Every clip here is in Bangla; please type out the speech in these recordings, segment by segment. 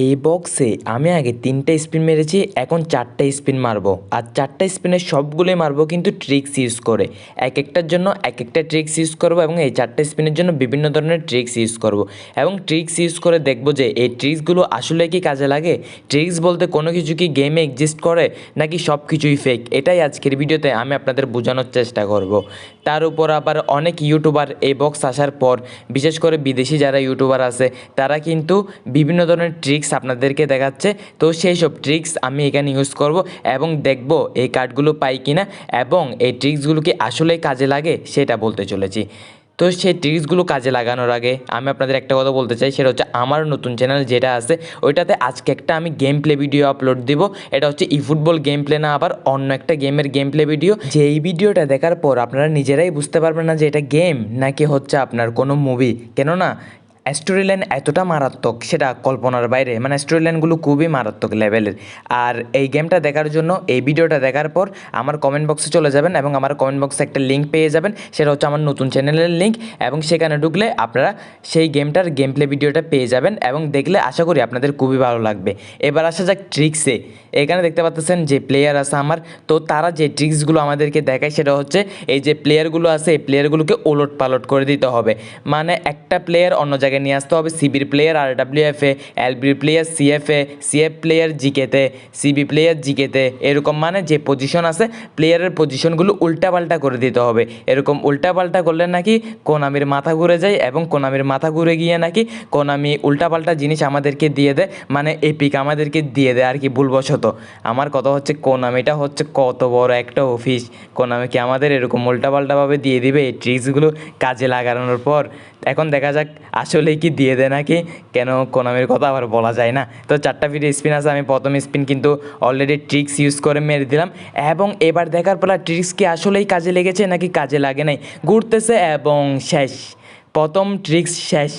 এই বক্সে আমি আগে তিনটে স্পিন মেরেছি, এখন চারটে স্পিন মারবো। আর চারটে স্পিনের সবগুলোই মারবো কিন্তু ট্রিক্স ইউজ করে। এক একটার জন্য এক একটা ট্রিক্স ইউজ করব এবং এই চারটে স্পিনের জন্য বিভিন্ন ধরনের ট্রিক্স ইউজ করব। এবং ট্রিক্স ইউজ করে দেখব যে এই ট্রিক্সগুলো আসলে কি কাজে লাগে? ট্রিক্স বলতে কোনো কিছু কি গেমে এক্সিস্ট করে, নাকি সব কিছুই ফেক এটাই আজকের ভিডিওতে আমি আপনাদের বোঝানোর চেষ্টা করব। তার উপর আবার অনেক ইউটিউবার এই বক্স আসার পর, বিশেষ করে বিদেশি যারা ইউটিউবার আছে, তারা কিন্তু বিভিন্ন ধরনের ট্রিক্স আপনাদেরকে দেখাচ্ছে। তো সেই সব ট্রিক্স আমি এখানে ইউজ করব এবং দেখব এই কার্ডগুলো পাই কিনা এবং এই ট্রিক্সগুলো কি আসলেই কাজে লাগে সেটা বলতে চলেছি। তো সেই ট্রিক্সগুলো কাজে লাগানোর আগে আমি আপনাদের একটা কথা বলতে চাই, সেটা হচ্ছে আমার নতুন চ্যানেল যেটা আছে, ওইটাতে আজকে একটা আমি গেম প্লে ভিডিও আপলোড দিব। এটা হচ্ছে ই ফুটবল গেম প্লে না আবার অন্য একটা গেমের গেম প্লে ভিডিও যে এই ভিডিওটা দেখার পর আপনারা নিজেরাই বুঝতে পারবেন না যে এটা গেম নাকি হচ্ছে আপনার কোনো মুভি কেননা স্টোরি এতটা মারাত্মক, সেটা কল্পনার বাইরে। মানে স্টোরি লাইনগুলো খুবই মারাত্মক লেভেলের আর এই গেমটা দেখার জন্য, এই ভিডিওটা দেখার পর আমার কমেন্ট বক্সে চলে যাবেন এবং আমার কমেন্ট বক্সে একটা লিঙ্ক পেয়ে যাবেন। সেটা হচ্ছে আমার নতুন চ্যানেলের লিঙ্ক এবং সেখানে ঢুকলে আপনারা সেই গেমটার গেম প্লে ভিডিওটা পেয়ে যাবেন এবং দেখলে আশা করি আপনাদের খুবই ভালো লাগবে। এবার আসা যাক ট্রিক্সে এখানে দেখতে পাচ্ছেন যে প্লেয়ার আছে আমার। তো তারা যে ট্রিক্সগুলো আমাদেরকে দেখায়, সেটা হচ্ছে এই যে প্লেয়ারগুলো আছে, এই প্লেয়ারগুলোকে ওলট পালট করে দিতে হবে। মানে একটা প্লেয়ার অন্য জায়গায় নিয়ে আসতে হবে সিবির প্লেয়ার আর ডাব্লিউ এফ এ এলবির প্লেয়ার সিএফএ সিএফ প্লেয়ার জিকেতে সিবি প্লেয়ার জিকেতে এরকম মানে যে পজিশন আছে প্লেয়ারের পজিশনগুলো উল্টাপাল্টা করে দিতে হবে। এরকম উল্টাপাল্টা করলে নাকি কোনামির মাথা ঘুরে যায় এবং কোনামির মাথা ঘুরে গিয়ে নাকি কোনামি উল্টাপাল্টা জিনিস আমাদেরকে দিয়ে দেয় মানে এপিক আমাদেরকে দিয়ে দেয় আর কি ভুলবশত। আমার কথা হচ্ছে কোনামিটা হচ্ছে কত বড় একটা অফিস কোনামি কি আমাদের এরকম উল্টাপাল্টাভাবে দিয়ে দিবে এই ট্রিক্সগুলো কাজে লাগানোর পর? এখন দেখা যাক আসলেই কি দিয়ে দেয় নাকি? কেন কোনামির কথা আবার বলা যায় না? তো চারটা ফিট স্পিন আছে, আমি প্রথম স্পিন কিন্তু অলরেডি ট্রিক্স ইউজ করে মেরে দিলাম। এবং এবার দেখার পর ট্রিক্স কি আসলেই কাজে লেগেছে নাকি কাজে লাগে নাই? ঘুরতেছে এবং শেষ। প্রথম ট্রিক্স শেষ।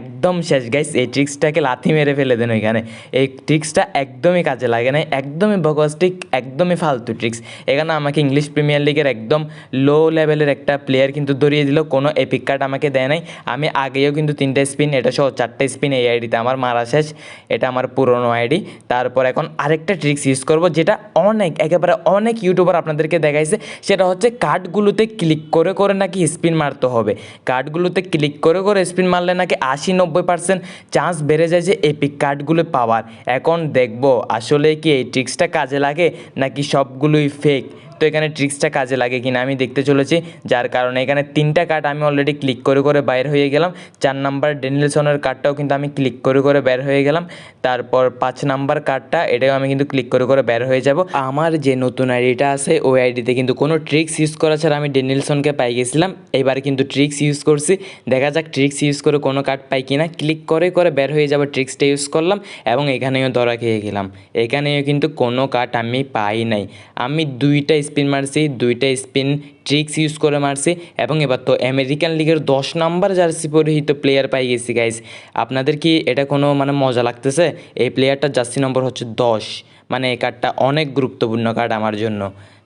একদম শেষ। গাইস এই ট্রিক্সটাকে লাথি মেরে ফেলে দেন ওইখানে। এই ট্রিক্সটা একদমই কাজে লাগে না। একদমই বকস ট্রিক একদমই ফালতু ট্রিক্স এখানে আমাকে ইংলিশ প্রিমিয়ার লিগের একদম লো লেভেলের একটা প্লেয়ার কিন্তু ধরিয়ে দিল। কোনো এপিক কার্ড আমাকে দেয় নাই। আমি আগেও কিন্তু তিনটে স্পিন এটা সহ চারটে স্পিন এই আইডিতে আমার মারা শেষ। এটা আমার পুরনো আইডি তারপর এখন আরেকটা ট্রিক্স ইউজ করব, যেটা অনেক, একেবারে অনেক ইউটিউবার আপনাদেরকে দেখাইছে। সেটা হচ্ছে কার্ডগুলোতে ক্লিক করে করে নাকি স্পিন মারতে হবে। কার্ডগুলোতে ক্লিক করে করে স্পিন মারলে নাকি আশি নব্বই পার্সেন্ট চান্স বেড়ে যায় যে এপিক কার্ডগুলো পাওয়ার। এখন দেখব, আসলে কি এই ট্রিক্সটা কাজে লাগে নাকি সবগুলোই ফেক তো এখানে ট্রিক্সটা কাজে লাগে কিনা আমি দেখতে চলেছি, যার কারণে এখানে তিনটা কার্ড আমি অলরেডি ক্লিক করে করে বাইর হয়ে গেলাম। চার নাম্বার ডেনিলসনের কার্ডটাও কিন্তু আমি ক্লিক করে করে বের হয়ে গেলাম। তারপর পাঁচ নাম্বার কার্ডটা এটাও আমি কিন্তু ক্লিক করে করে বের হয়ে যাব। আমার যে নতুন আইডিটা আছে, ওই আইডিতে কিন্তু কোনো ট্রিক্স ইউজ করা ছাড়া আমি ডেনিলসনকে পাই গেছিলাম। এবার কিন্তু ট্রিক্স ইউজ করছি। দেখা যাক ট্রিক্স ইউজ করে কোনো কার্ড পাই কিনা। ক্লিক করে করে বের হয়ে যাব ট্রিক্সটা ইউজ করলাম এবং এখানেও ধরা খেয়ে গেলাম। এখানেও কিন্তু কোনো কার্ড আমি পাই নাই। আমি দুইটা স্পিন মারছি, দুইটা স্পিন ট্রিক্স ইউজ করে মারছি এবং এবার তো আমেরিকান লিগের দশ নাম্বার জার্সি পরিহিত প্লেয়ার পাই গেছি গাইস আপনাদের কি এটা কোনো মানে মজা লাগতেছে? এই প্লেয়ারটার জার্সি নম্বর হচ্ছে দশ। মানে এই কার্ডটা অনেক গুরুত্বপূর্ণ কার্ড আমার জন্য।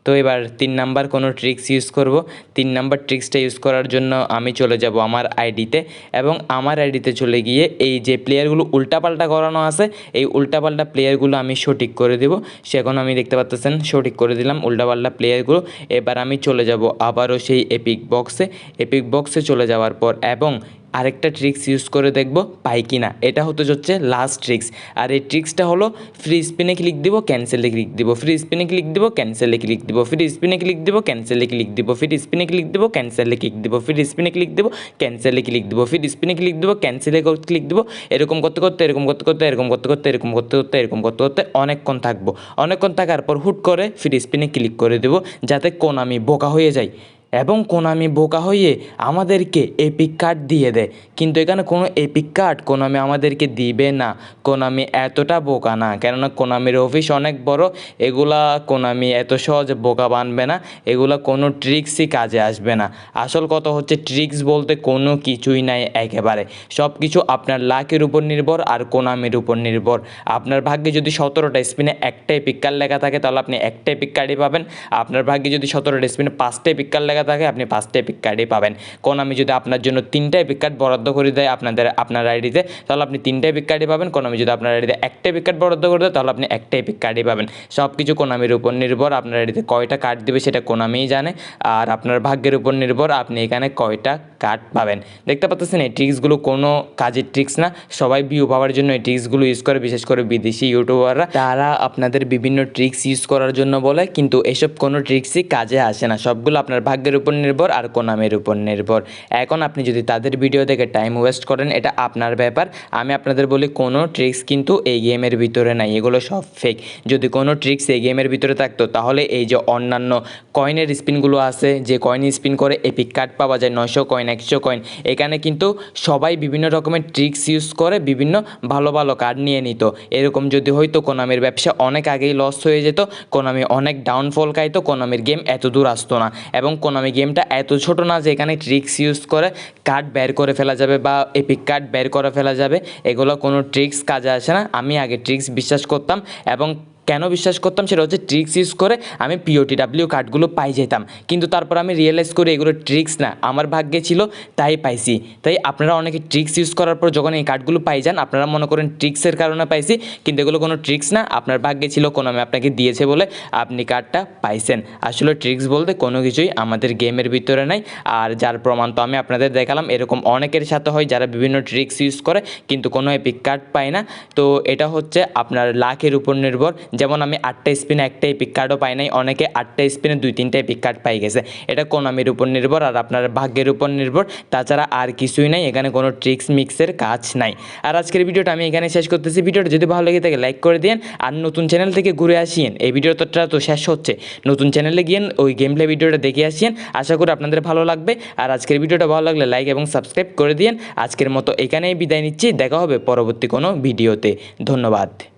তো এবার তিন নাম্বার কোনো ট্রিক্স ইউজ করব। তিন নাম্বার ট্রিক্সটা ইউজ করার জন্য আমি চলে যাব আমার আইডিতে এবং আমার আইডিতে চলে গিয়ে এই যে প্লেয়ারগুলো উল্টাপাল্টা করানো আছে, এই উল্টাপাল্টা প্লেয়ারগুলো আমি সঠিক করে দেব। সেখন আমি দেখতে পাচ্তেছেন, সঠিক করে দিলাম উল্টাপাল্টা প্লেয়ারগুলো এবার আমি চলে যাব আবারও সেই এপিক বক্সে এপিক বক্সে চলে যাওয়ার পর এবং আরেকটা ট্রিক্স ইউজ করে দেখব পাই কি না এটা হতে হচ্ছে লাস্ট ট্রিক্স আর এই ট্রিক্সটা হলো ফ্রি স্পিনে ক্লিক দিব ক্যান্সেলে ক্লিক দিব ফ্রি স্পিনে ক্লিক দিব ক্যান্সেলে ক্লিক দিব ফ্রি স্পিনে ক্লিক দিব ক্যান্সেলে ক্লিক দিব ফ্রি স্পিনে ক্লিক দিব ক্যান্সেলে ক্লিক দিব ফ্রি স্পিনে ক্লিক দিব ক্যান্সেলে ক্লিক দিব ফ্রি স্পিনে ক্লিক দিব ক্যান্সেলে ক্লিক দিব এরকম করতে করতে এরকম করতে করতে এরকম করতে করতে এরকম করতে করতে এরকম করতে করতে অনেকক্ষণ থাকব অনেকক্ষণ থাকার পর হুট করে ফ্রি স্পিনে ক্লিক করে দেবো যাতে কোন আমি বোকা হয়ে যাই এবং কোনামি বোকা হয়ে আমাদেরকে এপিক কার্ড দিয়ে দেয়। কিন্তু এখানে কোনো এপিক কার্ড কোনামি আমাদেরকে দিবে না। কোনামি এতটা বোকা না, কেননা কোনামির অফিস অনেক বড়, এগুলা কোনামি এত সহজে বোকা বানবে না, এগুলা কোনো ট্রিক্সই কাজে আসবে না। আসল কথা হচ্ছে ট্রিক্স বলতে কোনো কিছুই নাই একেবারে। সব কিছু আপনার লাকের উপর নির্ভর আর কোনামির উপর নির্ভর। আপনার ভাগ্যে যদি সতেরোটা স্পিনে একটাই পিক কার্ড লেখা থাকে, তাহলে আপনি একটাই পিক কার্ডই পাবেন। আপনার ভাগ্যে যদি সতেরোটা স্পিনে পাঁচটাই পিক কার্ড লেখা লেখা থাকে, আপনি পাঁচটা এপিক কার্ডই পাবেন কোনামি যদি আপনার জন্য তিনটা এপিক কার্ড বরাদ্দ করে দেয় আপনাদের, আপনার আইডিতে, তাহলে আপনি তিনটা এপিক কার্ডই পাবেন কোনামি যদি আপনার আইডিতে একটা এপিক কার্ড বরাদ্দ করে দেয় তাহলে আপনি একটা এপিক কার্ডই পাবেন। সব কিছু কোনামির উপর নির্ভর, আপনার আইডিতে কয়টা কার্ড দেবে সেটা কোনামিই জানে। আর আপনার ভাগ্যের উপর নির্ভর, আপনি এখানে কয়টা কার্ড পাবেন। দেখতে পাচ্ছেন এই ট্রিক্সগুলো কোনো কাজের ট্রিক্স না। সবাই ভিউ পাওয়ার জন্য এই ট্রিক্সগুলো ইউজ করে, বিশেষ করে বিদেশি ইউটিউবাররা। তারা আপনাদের বিভিন্ন ট্রিক্স ইউজ করার জন্য বলে, কিন্তু এসব কোনো ট্রিক্সই কাজে আসে না। সবগুলো আপনার ভাগ্যের উপর নির্ভর আর কোনামের উপর নির্ভর। এখন আপনি যদি তাদের ভিডিও দেখে টাইম ওয়েস্ট করেন, এটা আপনার ব্যাপার। আমি আপনাদের বলি, কোনো ট্রিক্স কিন্তু এই গেমের ভিতরে নাই। এগুলো সব ফেক যদি কোনো ট্রিক্স এই গেমের ভিতরে থাকতো, তাহলে এই যে অন্যান্য কয়েনের স্পিনগুলো আছে, যে কয়েন স্পিন করে এপিক কার্ড পাওয়া যায়, নয়শো কয়েন একশো কয়েন এখানে কিন্তু সবাই বিভিন্ন রকমের ট্রিক্স ইউজ করে বিভিন্ন ভালো ভালো কার্ড নিয়ে নিত। এরকম যদি হয়তো কোনামির ব্যবসা অনেক আগেই লস হয়ে যেত, কোনামি অনেক ডাউনফল খাইতো, কোনামির গেম এত দূর আসতো না। এবং কোনামি গেমটা এত ছোট না যে এখানে ট্রিক্স ইউজ করে কার্ড বের করে ফেলা যাবে বা এপিক কার্ড বের করে ফেলা যাবে। এগুলো কোনো ট্রিক্স কাজে আসে না। আমি আগে ট্রিক্স বিশ্বাস করতাম এবং কেন বিশ্বাস করতাম? সেটা হচ্ছে ট্রিক্স ইউজ করে আমি পিওটি ডাব্লিউ কার্ডগুলো পাই যেতাম। কিন্তু তারপর আমি রিয়েলাইজ করি এগুলো ট্রিক্স না। আমার ভাগ্যে ছিল তাই পাইছি। তাই আপনারা অনেকে ট্রিক্স ইউজ করার পর যখন এই কার্ডগুলো পাই যান, আপনারা মনে করেন ট্রিক্সের কারণে পাইছি, কিন্তু এগুলো কোনো ট্রিক্স না। আপনার ভাগ্যে ছিল, কোনো আমি আপনাকে দিয়েছে বলে আপনি কার্ডটা পাইছেন। আসলে ট্রিক্স বলতে কোনো কিছুই আমাদের গেমের ভিতরে নাই। আর যার প্রমাণ তো আমি আপনাদের দেখালাম, এরকম অনেকের সাথে হয় যারা বিভিন্ন ট্রিক্স ইউজ করে, কিন্তু কোনো এপিক কার্ড পায় না। তো এটা হচ্ছে আপনার লাখের উপর নির্ভর। যেমন আমি আটটা স্পিনে একটা এপিক কার্ডও পাই নাই, অনেকে আটটা স্পিনে দুই তিনটা এপিক কার্ড পাই গেছে। এটা কোনামির উপর নির্ভর আর আপনার ভাগ্যের উপর নির্ভর, তাছাড়া আর কিছুই নাই, এখানে কোনো ট্রিক্স মিক্সের কাজ নাই। আর আজকের ভিডিওটা আমি এখানে শেষ করতেছি। ভিডিওটা যদি ভালো লেগে থাকে লাইক করে দিন আর নতুন চ্যানেল থেকে ঘুরে আসিয়েন, এই ভিডিওটা তো শেষ হচ্ছে। নতুন চ্যানেলে গিয়ে ওই গেম প্লে ভিডিওটা দেখে আসিয়েন। আশা করি আপনাদের ভালো লাগবে। আর আজকের ভিডিওটা ভালো লাগলে লাইক এবং সাবস্ক্রাইব করে দিন আজকের মতো এখানেই বিদায় নিচ্ছি। দেখা হবে পরবর্তী কোনো ভিডিওতে ধন্যবাদ।